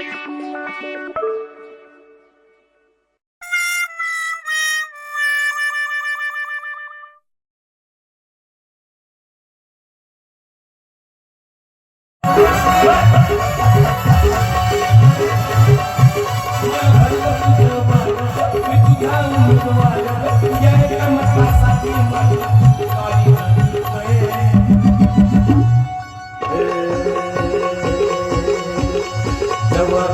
I'm जवा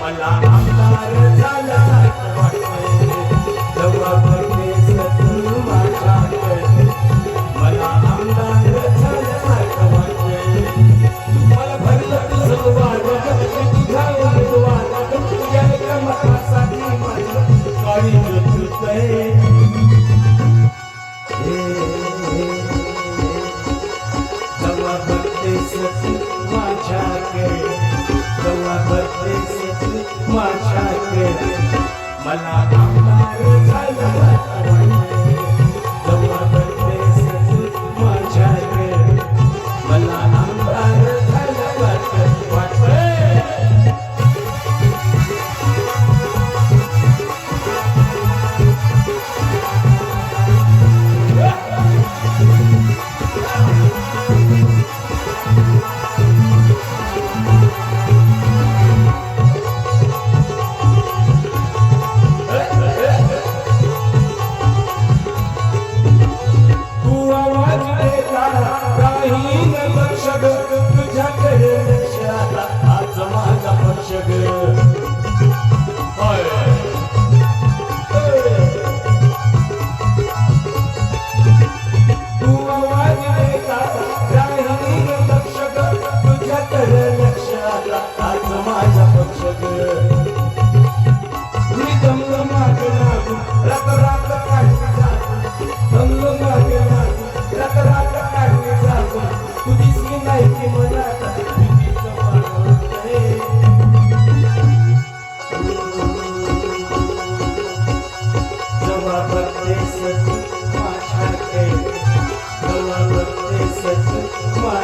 मला आमदार malaga malaga राजा आज माझा पक्ष ग Vai.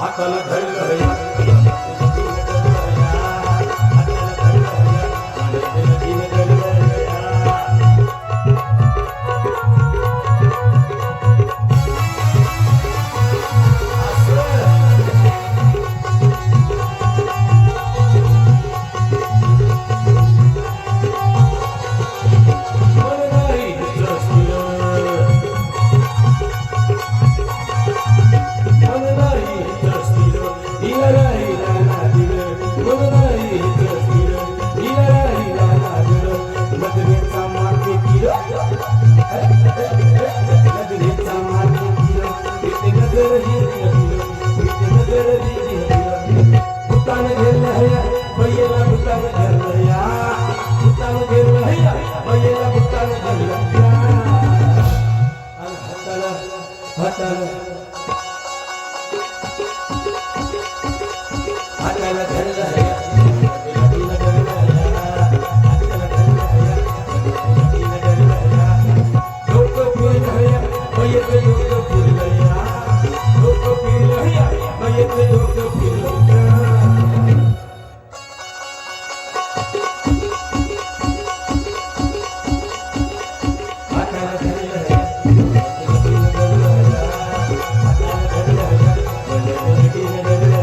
हाताला धरलं I'm gonna hadi hadi Yeah.